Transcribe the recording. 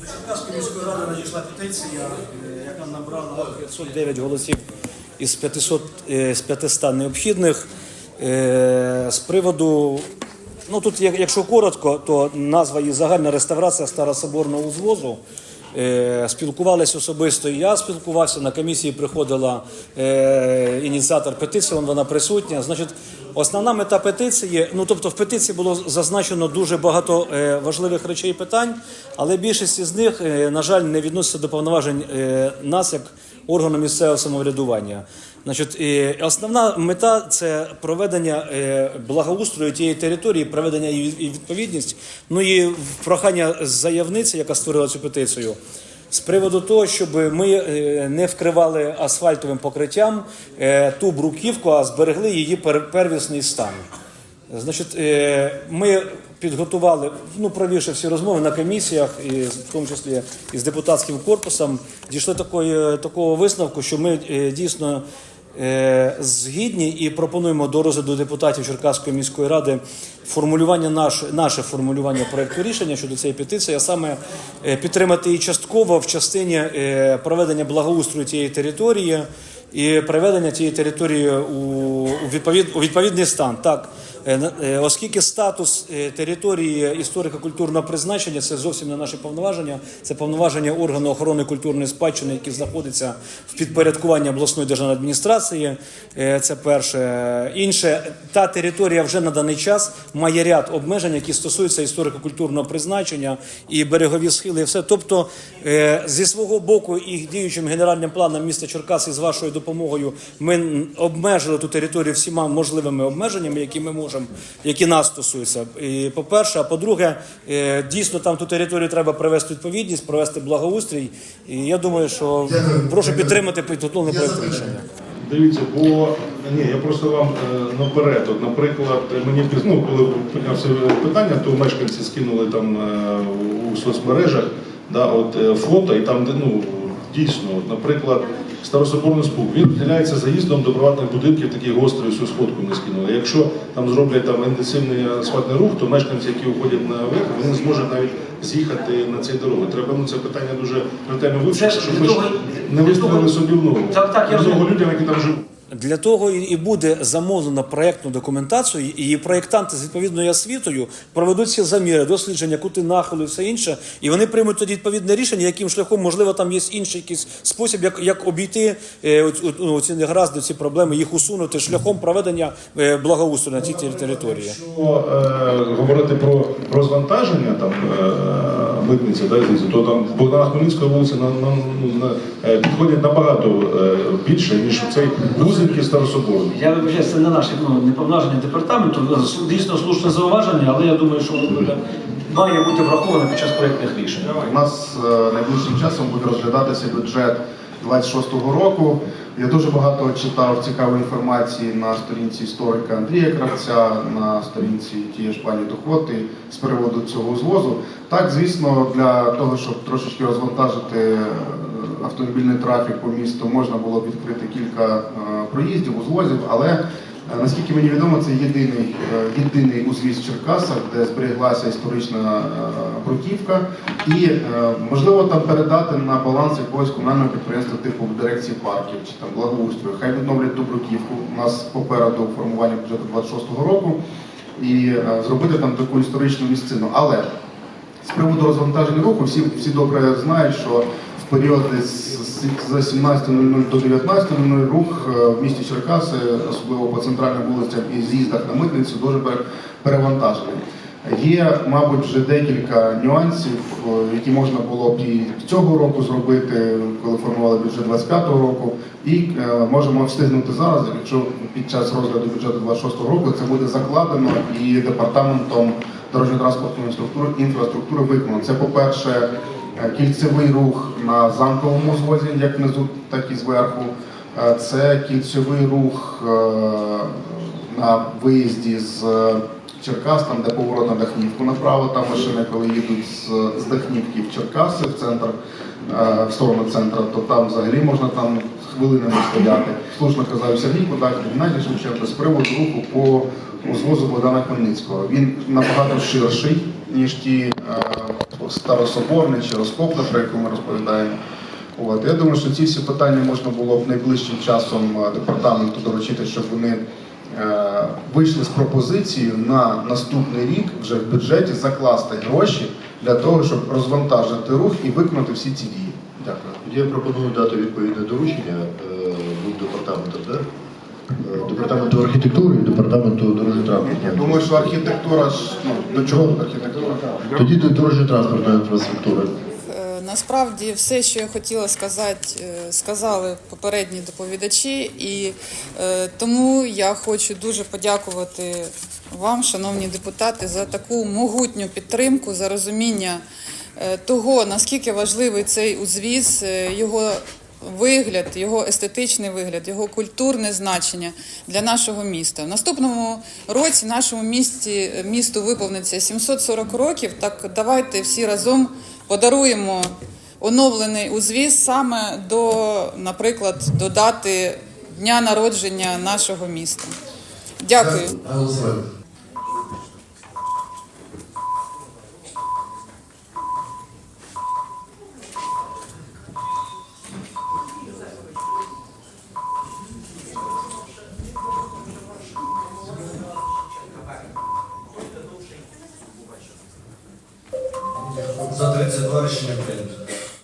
До Черкаської міської ради надійшла петиція, е, яка набрала 509 голосів із 500, е, з 500 необхідних. Е, З приводу, ну тут, якщо коротко, то назва її загальна реставрація старособорного узвозу. Е, Спілкувалися особисто і я спілкувався. На комісії приходила е, ініціатор петиції, вон вона присутня. Значить, основна мета петиції, ну тобто в петиції було зазначено дуже багато е, важливих речей і питань, але більшість із них, на жаль, не відноситься до повноважень нас як органу місцевого самоврядування. Значить, основна мета це проведення е, благоустрою тієї території, проведення її відповідність. Ну і прохання заявниці, яка створила цю петицію. З приводу того, щоб ми е, не вкривали асфальтовим покриттям е, ту бруківку, а зберегли її первісний стан. Значить, ми підготували, ну провівши всі розмови на комісіях, і в тому числі і з депутатським корпусом, дійшли такої, такого висновку, що ми е, дійсно е, згідні і пропонуємо до розгляду депутатів Черкаської міської ради формулювання наше, наше формулювання проекту рішення щодо цієї петиції, а саме е, підтримати її частково в частині проведення благоустрою тієї території і приведення цієї території у, відповід, у відповідний стан. Так, оскільки статус е, території історико-культурного призначення це зовсім не наше повноваження, це повноваження органу охорони культурної спадщини, який знаходиться в підпорядкуванні обласної державної адміністрації. Е, Це перше. Інше, та територія вже на даний час має ряд обмежень, які стосуються історико-культурного призначення і берегові схили, і все. Тобто, е, зі свого боку, і діючим генеральним планом міста Черкаси з вашою допомогою ми обмежили ту територію всіма можливими обмеженнями, які ми можемо, які нас стосуються. І, по-перше, а по-друге, е, дійсно там ту територію треба привести відповідність, провести благоустрій. І я думаю, що прошу підтримати підготовлений проект рішення. Дивіться, бо ні, я просто вам е, наперед. От, наприклад, мені ну, коли піднявся питання, то мешканці скинули там е, у соцмережах да, от, фото, і там, де ну дійсно, от, наприклад, Старособорний спук, він виділяється заїздом до приватних будинків, такий гострий, всю сходку не скинули. Якщо там зроблять там інтенсивний асфальтний рух, то мешканці, які уходять на верх, вони зможуть навіть з'їхати на цій дорогу. Треба ну, це питання дуже ретельно вивчити, щоб ми ж не виставили собі в ногу. Так, так, я розумію. людям, які там живуть. Для того і буде замовлено проєктну документацію, і проєктанти з відповідною освітою проведуть всі заміри, дослідження, кути нахилу і все інше, і вони приймуть тоді відповідне рішення, яким шляхом, можливо, там є інший якийсь спосіб, як, як обійти е, ну, ці негаразди, ці проблеми, їх усунути шляхом проведення е, благоустрою на цій тер- території. Якщо е, говорити про розвантаження там е, митниці, да, то там Богдана Хмельницької вулиці на, на, ну, на, е, підходять набагато е, більше, ніж цей вузенький старособорний. Я вибачаю, це не наше ну, не повноваження департаменту, дійсно слушне зауваження, але я думаю, що воно буде- має бути враховане під час проєктних рішень. У нас е, найближчим часом буде розглядатися бюджет 26-го року. Я дуже багато читав цікавої інформації на сторінці історика Андрія Кравця, на сторінці тієї ж пані Дохоти з приводу цього звозу. Так, звісно, для того, щоб трошечки розвантажити е, автомобільний трафік по місту, можна було б відкрити кілька е, проїздів, узвозів, але Наскільки мені відомо, це єдиний, е, єдиний узвіз в Черкасах, де зберіглася історична е, бруківка, і е, можливо там передати на баланс якогось комунального підприємства типу дирекції парків чи там благоустрою. Хай відновлять ту бруківку. У нас попереду формування бюджету 26-го року і зробити там таку історичну місцину. Але з приводу розвантаження руху всі, всі добре знають, що в період з з 17.00 до 19.00 рух е, в місті Черкаси, особливо по центральним вулицям і з'їздах на митницю, дуже пере- перевантажений. Є, мабуть, вже декілька нюансів, е, які можна було б і цього року зробити, коли формували бюджет 25-го року, і е, можемо встигнути зараз, якщо під час розгляду бюджету 26-го року це буде закладено і департаментом дорожньо-транспортної структури інфраструктури виконано. Це, по-перше, кільцевий рух на замковому звозі, як внизу, так і зверху. Е, Це кільцевий рух е, на виїзді з е, Черкас, там де поворот на Дахнівку направо, там машини, коли їдуть з, Дахнівки в Черкаси, в центр, е, в сторону центру, то там взагалі можна там хвилинами стояти. Слушно казав Сергій Кудак, Геннадій Шевченко з приводу руху по узвозу Богдана Хмельницького. Він набагато ширший ніж ті старособорні чи розкопли, про яку ми розповідаємо. От. Я думаю, що ці всі питання можна було б найближчим часом е, департаменту доручити, щоб вони е, вийшли з пропозицією на наступний рік вже в бюджеті закласти гроші для того, щоб розвантажити рух і виконати всі ці дії. Дякую. Я пропоную дати відповідне доручення е, да? Е, департаменту архітектури і департаменту Я дорожньо-транспортної. думаю, що архітектура ж ну, до чого архітектура? Тоді до дорожньо-транспортної інфраструктури. Е, Насправді все, що я хотіла сказати, е, сказали попередні доповідачі, і е, тому я хочу дуже подякувати вам, шановні депутати, за таку могутню підтримку, за розуміння е, того, наскільки важливий цей узвіз, е, його вигляд, його естетичний вигляд, його культурне значення для нашого міста. В наступному році нашому місті місту виповниться 740 років. Так давайте всі разом подаруємо оновлений узвіз саме до, наприклад, до дати дня народження нашого міста. Дякую. Голосуємо. За 32 рішення прийнято.